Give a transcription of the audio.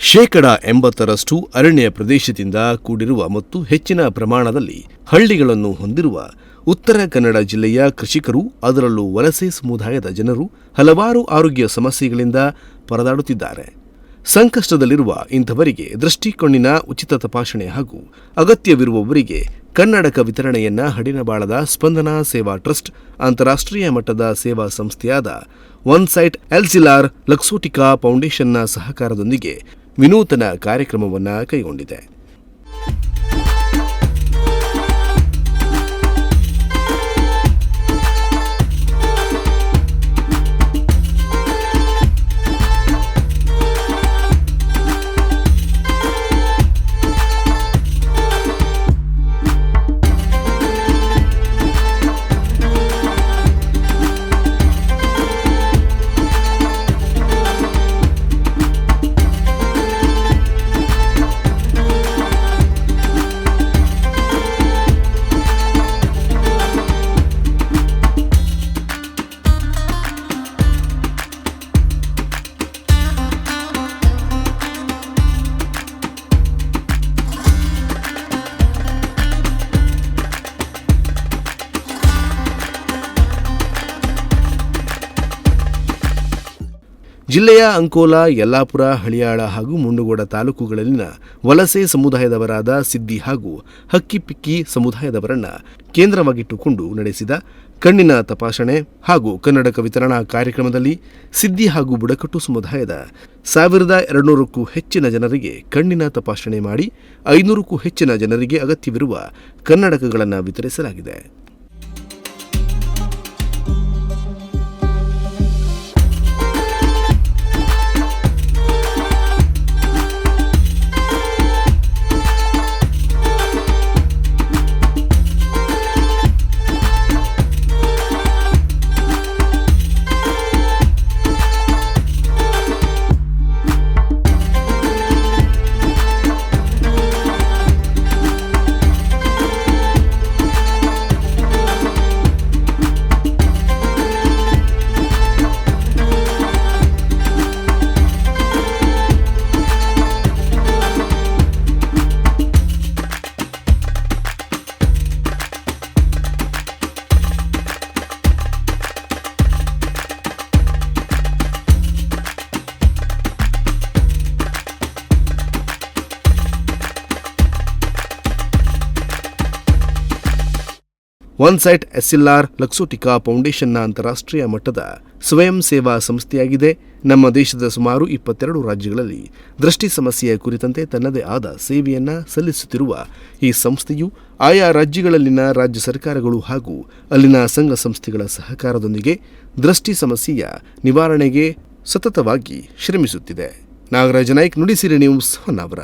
ಶೇಕಡ ಎಂಬತ್ತರಷ್ಟು ಅರಣ್ಯ ಪ್ರದೇಶದಿಂದ ಕೂಡಿರುವ ಮತ್ತು ಹೆಚ್ಚಿನ ಪ್ರಮಾಣದಲ್ಲಿ ಹಳ್ಳಿಗಳನ್ನು ಹೊಂದಿರುವ ಉತ್ತರ ಕನ್ನಡ ಜಿಲ್ಲೆಯ ಕೃಷಿಕರು, ಅದರಲ್ಲೂ ವಲಸೆ ಸಮುದಾಯದ ಜನರು ಹಲವಾರು ಆರೋಗ್ಯ ಸಮಸ್ಯೆಗಳಿಂದ ಪರದಾಡುತ್ತಿದ್ದಾರೆ. ಸಂಕಷ್ಟದಲ್ಲಿರುವ ಇಂಥವರಿಗೆ ದೃಷ್ಟಿಕೋಣಿನ ಉಚಿತ ತಪಾಸಣೆ ಹಾಗೂ ಅಗತ್ಯವಿರುವವರಿಗೆ ಕನ್ನಡಕ ವಿತರಣೆಯನ್ನ ಹಡಿನಬಾಳದ ಸ್ಪಂದನಾ ಸೇವಾ ಟ್ರಸ್ಟ್, ಅಂತಾರಾಷ್ಟ್ರೀಯ ಮಟ್ಟದ ಸೇವಾ ಸಂಸ್ಥೆಯಾದ ಒನ್ ಸೈಟ್ ಎಲ್ಸಿಲಾರ್ ಲಕ್ಸೋಟಿಕಾ ಫೌಂಡೇಶನ್ನ ಸಹಕಾರದೊಂದಿಗೆ ವಿನೂತನ ಕಾರ್ಯಕ್ರಮವನ್ನು ಕೈಗೊಂಡಿದೆ. ಜಿಲ್ಲೆಯ ಅಂಕೋಲಾ, ಯಲ್ಲಾಪುರ, ಹಳಿಯಾಳ ಹಾಗೂ ಮುಂಡಗೋಡ ತಾಲೂಕುಗಳಲ್ಲಿನ ವಲಸೆ ಸಮುದಾಯದವರಾದ ಸಿದ್ದಿ ಹಾಗೂ ಹಕ್ಕಿಪಿಕ್ಕಿ ಸಮುದಾಯದವರನ್ನ ಕೇಂದ್ರವಾಗಿಟ್ಟುಕೊಂಡು ನಡೆಸಿದ ಕಣ್ಣಿನ ತಪಾಸಣೆ ಹಾಗೂ ಕನ್ನಡಕ ವಿತರಣಾ ಕಾರ್ಯಕ್ರಮದಲ್ಲಿ ಸಿದ್ದಿ ಹಾಗೂ ಬುಡಕಟ್ಟು ಸಮುದಾಯದ ಸಾವಿರದ ಎರಡುನೂರಕ್ಕೂ ಹೆಚ್ಚಿನ ಜನರಿಗೆ ಕಣ್ಣಿನ ತಪಾಸಣೆ ಮಾಡಿ ಐನೂರಕ್ಕೂ ಹೆಚ್ಚಿನ ಜನರಿಗೆ ಅಗತ್ಯವಿರುವ ಕನ್ನಡಕಗಳನ್ನು ವಿತರಿಸಲಾಗಿದೆ. ಒನ್ ಸೈಟ್ ಎಸ್ಎಲ್ಆರ್ ಲಕ್ಸೋಟಿಕಾ ಫೌಂಡೇಶನ್ನ ಅಂತಾರಾಷ್ಟ್ರೀಯ ಮಟ್ಟದ ಸ್ವಯಂ ಸೇವಾ ಸಂಸ್ಥೆಯಾಗಿದೆ. ನಮ್ಮ ದೇಶದ ಸುಮಾರು ಇಪ್ಪತ್ತೆರಡು ರಾಜ್ಯಗಳಲ್ಲಿ ದೃಷ್ಟಿ ಸಮಸ್ಯೆಯ ಕುರಿತಂತೆ ತನ್ನದೇ ಆದ ಸೇವೆಯನ್ನ ಸಲ್ಲಿಸುತ್ತಿರುವ ಈ ಸಂಸ್ಥೆಯು ಆಯಾ ರಾಜ್ಯಗಳಲ್ಲಿನ ರಾಜ್ಯ ಸರ್ಕಾರಗಳು ಹಾಗೂ ಅಲ್ಲಿನ ಸಂಘ ಸಂಸ್ಥೆಗಳ ಸಹಕಾರದೊಂದಿಗೆ ದೃಷ್ಟಿ ಸಮಸ್ಯೆಯ ನಿವಾರಣೆಗೆ ಸತತವಾಗಿ ಶ್ರಮಿಸುತ್ತಿದೆ. ನಾಗರಾಜ ನಾಯ್ಕ್ ನುಡಿಸಿರಿ ನ್ಯೂಸ್ ಹೊನ್ನಾವರ.